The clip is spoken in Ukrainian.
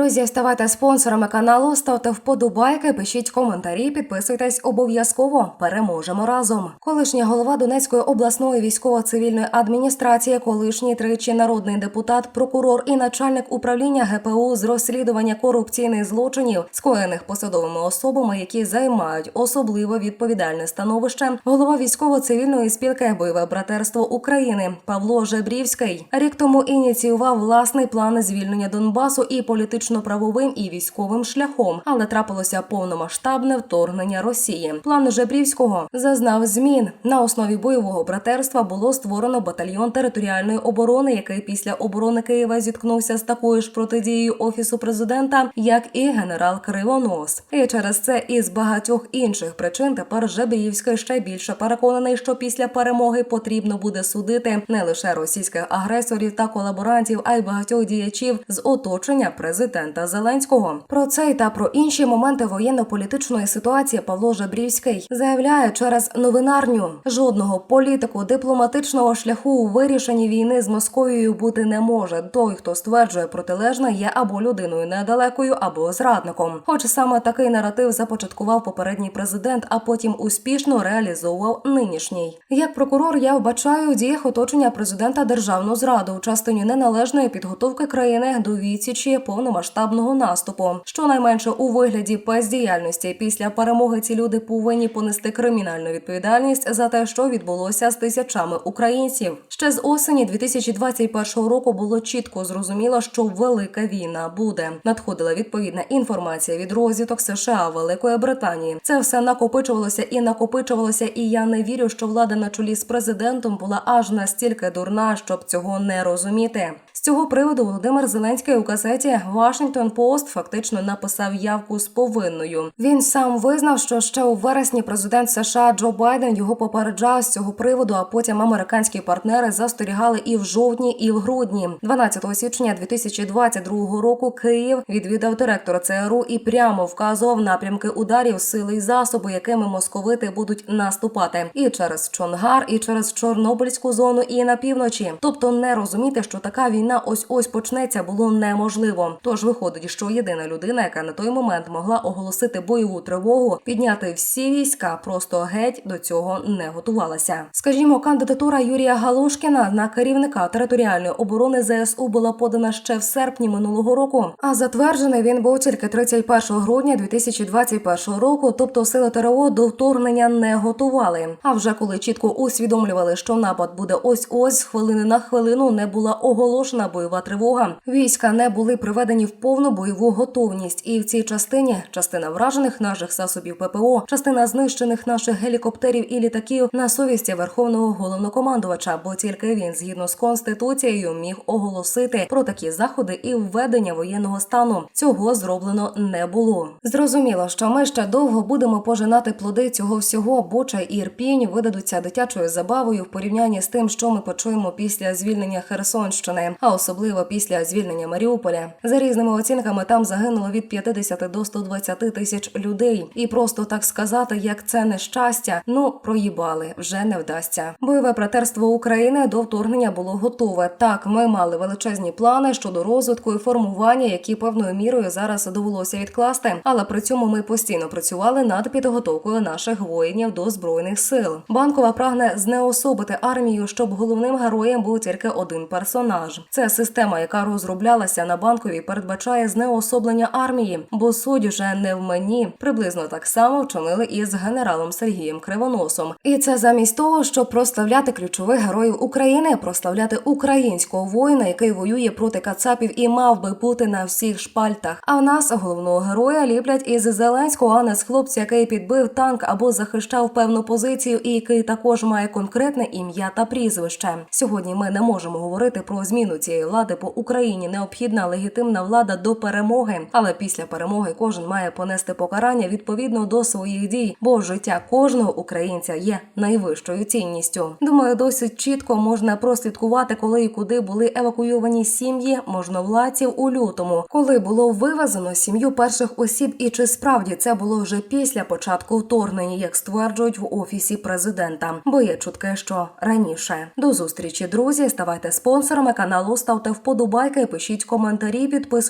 Друзі, ставайте спонсорами каналу, ставте вподобайки, пишіть коментарі, підписуйтесь обов'язково. Переможемо разом. Колишня голова Донецької обласної військово-цивільної адміністрації, колишній тричі народний депутат, прокурор і начальник управління ГПУ з розслідування корупційних злочинів, скоєних посадовими особами, які займають особливо відповідальне становище. Голова військово-цивільної спілки Бойове братерство України Павло Жебрівський рік тому ініціював власний план звільнення Донбасу і політично-правовим і військовим шляхом, але трапилося повномасштабне вторгнення Росії. План Жебрівського зазнав змін. На основі бойового братерства було створено батальйон територіальної оборони, який після оборони Києва зіткнувся з такою ж протидією офісу президента, як і генерал Кривонос. І через це і з багатьох інших причин тепер Жебрівський ще більше переконаний, що після перемоги потрібно буде судити не лише російських агресорів та колаборантів, а й багатьох діячів з оточення президента Зеленського. Про це та про інші моменти воєнно-політичної ситуації Павло Жебрівський заявляє через новинарню жодного політику дипломатичного шляху у вирішенні війни з Московією бути не може. Той, хто стверджує протилежне, є або людиною недалекою, або зрадником. Хоч саме такий наратив започаткував попередній президент, а потім успішно реалізовував нинішній. Як прокурор, я вбачаю у діях оточення президента державну зраду у частині неналежної підготовки країни до відсічі повномасштабного наступу. Щонайменше у вигляді бездіяльності після перемоги ці люди повинні понести кримінальну відповідальність за те, що відбулося з тисячами українців. Ще з осені 2021 року було чітко зрозуміло, що велика війна буде. Надходила відповідна інформація від розвиток США, Великої Британії. Це все накопичувалося і накопичувалося, і я не вірю, що влада на чолі з президентом була аж настільки дурна, щоб цього не розуміти. З цього приводу Володимир Зеленський у газеті Washington Post фактично написав явку з повинною. Він сам визнав, що ще у вересні президент США Джо Байден його попереджав з цього приводу. А потім американські партнери застерігали і в жовтні, і в грудні. 12 січня 2022 року Київ відвідав директора ЦРУ і прямо вказував напрямки ударів, сили й засоби, якими московити будуть наступати, і через Чонгар, і через Чорнобильську зону, і на півночі. Тобто не розуміти, що така війна ось ось почнеться, було неможливо. Тож виходить, що єдина людина, яка на той момент могла оголосити бойову тривогу, підняти всі війська, просто геть до цього не готувалася. Скажімо, кандидатура Юрія Галушкіна на керівника територіальної оборони ЗСУ була подана ще в серпні минулого року. А затверджений він був тільки 31 грудня 2021 року. Тобто сили ТРО до вторгнення не готували. А вже коли чітко усвідомлювали, що напад буде ось ось хвилини на хвилину, не була оголошена бойова тривога. Війська не були приведені в повну бойову готовність, і в цій частині частина вражених наших засобів ППО, частина знищених наших гелікоптерів і літаків на совісті верховного головнокомандувача, бо тільки він, згідно з конституцією, міг оголосити про такі заходи і введення воєнного стану. Цього зроблено не було. Зрозуміло, що ми ще довго будемо пожинати плоди цього всього. Буча і Ірпінь видадуться дитячою забавою в порівнянні з тим, що ми почуємо після звільнення Херсонщини, а особливо після звільнення Маріуполя. За різними оцінками там загинуло від 50 до 120 тисяч людей. І просто так сказати, як це нещастя, ну проїбали вже не вдасться. Бойове братерство України до вторгнення було готове. Так, ми мали величезні плани щодо розвитку і формування, які певною мірою зараз довелося відкласти. Але при цьому ми постійно працювали над підготовкою наших воїнів до збройних сил. Банкова прагне знеособити армію, щоб головним героєм був тільки один персонаж. Це система, яка розроблялася на банковій, передбачає знеособлення армії, бо суть вже не в мені. Приблизно так само вчинили і з генералом Сергієм Кривоносом. І це замість того, щоб прославляти ключових героїв України, прославляти українського воїна, який воює проти кацапів і мав би бути на всіх шпальтах. А в нас головного героя ліплять із Зеленського, а не з хлопця, який підбив танк або захищав певну позицію, і який також має конкретне ім'я та прізвище. Сьогодні ми не можемо говорити про зміну цієї влади по Україні. Необхідна легітимна влада до перемоги, але після перемоги кожен має понести покарання відповідно до своїх дій, бо життя кожного українця є найвищою цінністю. Думаю, досить чітко можна прослідкувати, коли і куди були евакуйовані сім'ї можновладців у лютому, коли було вивезено сім'ю перших осіб, і чи справді це було вже після початку вторгнення, як стверджують в офісі президента. Бо є чутки, що раніше. До зустрічі, друзі. Ставайте спонсорами каналу, ставте вподобайки, пишіть коментарі, підписуйтесь